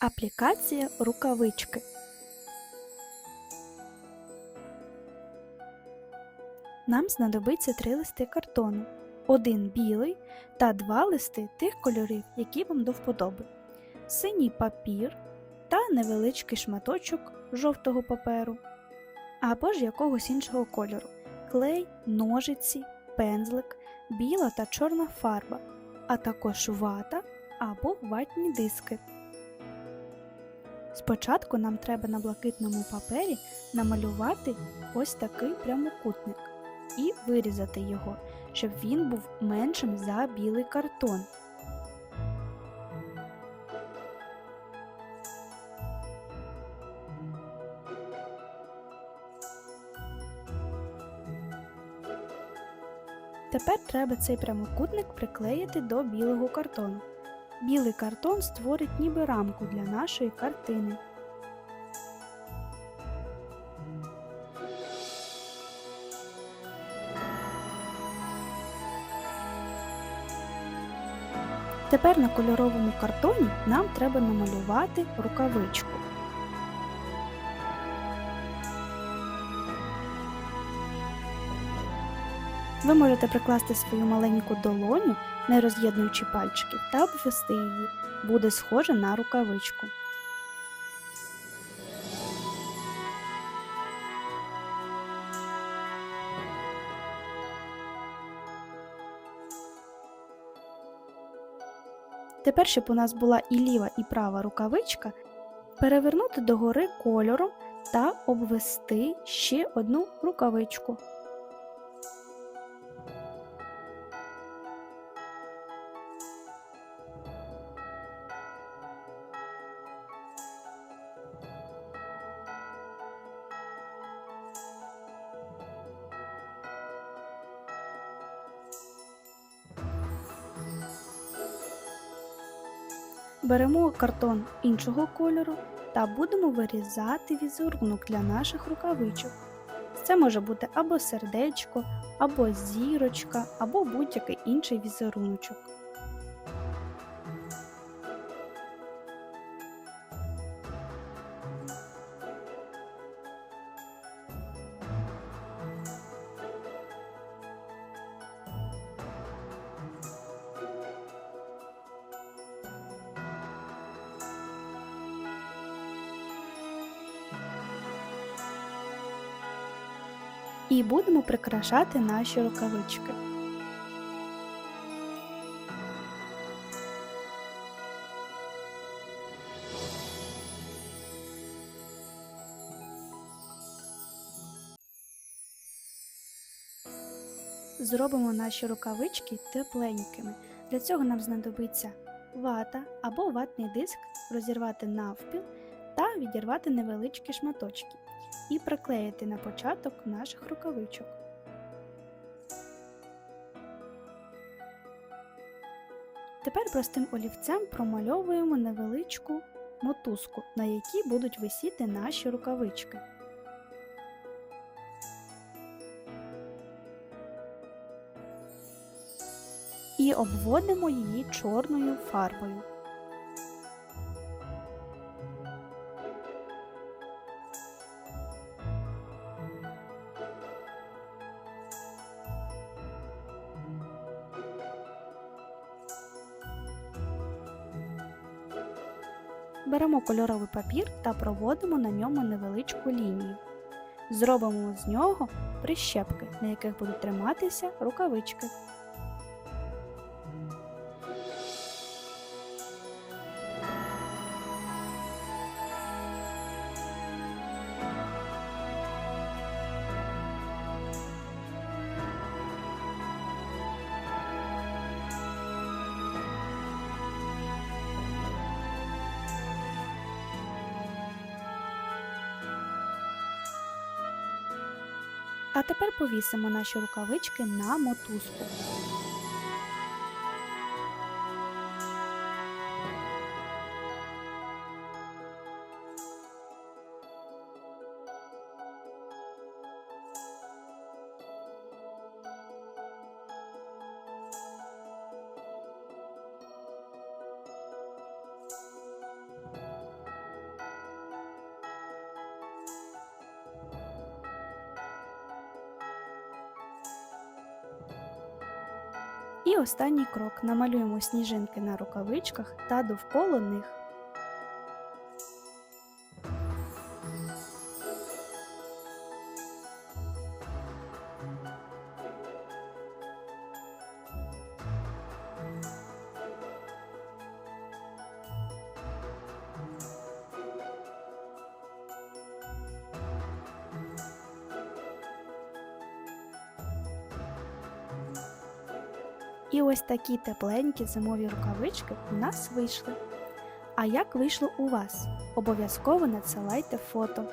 Аплікація рукавички. Нам знадобиться три листи картону, один білий та два листи тих кольорів, які вам до вподоби, синій папір та невеличкий шматочок жовтого паперу або ж якогось іншого кольору, клей, ножиці, пензлик, біла та чорна фарба, а також вата або ватні диски. Спочатку нам треба на блакитному папері намалювати ось такий прямокутник і вирізати його, щоб він був меншим за білий картон. Тепер треба цей прямокутник приклеїти до білого картону. Білий картон створить ніби рамку для нашої картини. Тепер на кольоровому картоні нам треба намалювати рукавичку. Ви можете прикласти свою маленьку долоню, не роз'єднуючи пальчиків, та обвести її. Буде схоже на рукавичку. Тепер, щоб у нас була і ліва, і права рукавичка, перевернути догори кольором та обвести ще одну рукавичку. Беремо картон іншого кольору та будемо вирізати візерунок для наших рукавичок. Це може бути або сердечко, або зірочка, або будь-який інший візеруночок. І будемо прикрашати наші рукавички. Зробимо наші рукавички тепленькими. Для цього нам знадобиться вата або ватний диск розірвати навпіл та відірвати невеличкі шматочки і приклеїти на початок наших рукавичок. Тепер простим олівцем промальовуємо невеличку мотузку, на якій будуть висіти наші рукавички. І обводимо її чорною фарбою. Беремо кольоровий папір та проводимо на ньому невеличку лінію. Зробимо з нього прищепки, на яких будуть триматися рукавички. А тепер повісимо наші рукавички на мотузку. І останній крок намалюємо сніжинки на рукавичках та довкола них. І ось такі тепленькі зимові рукавички у нас вийшли. А як вийшло у вас? Обов'язково надсилайте фото.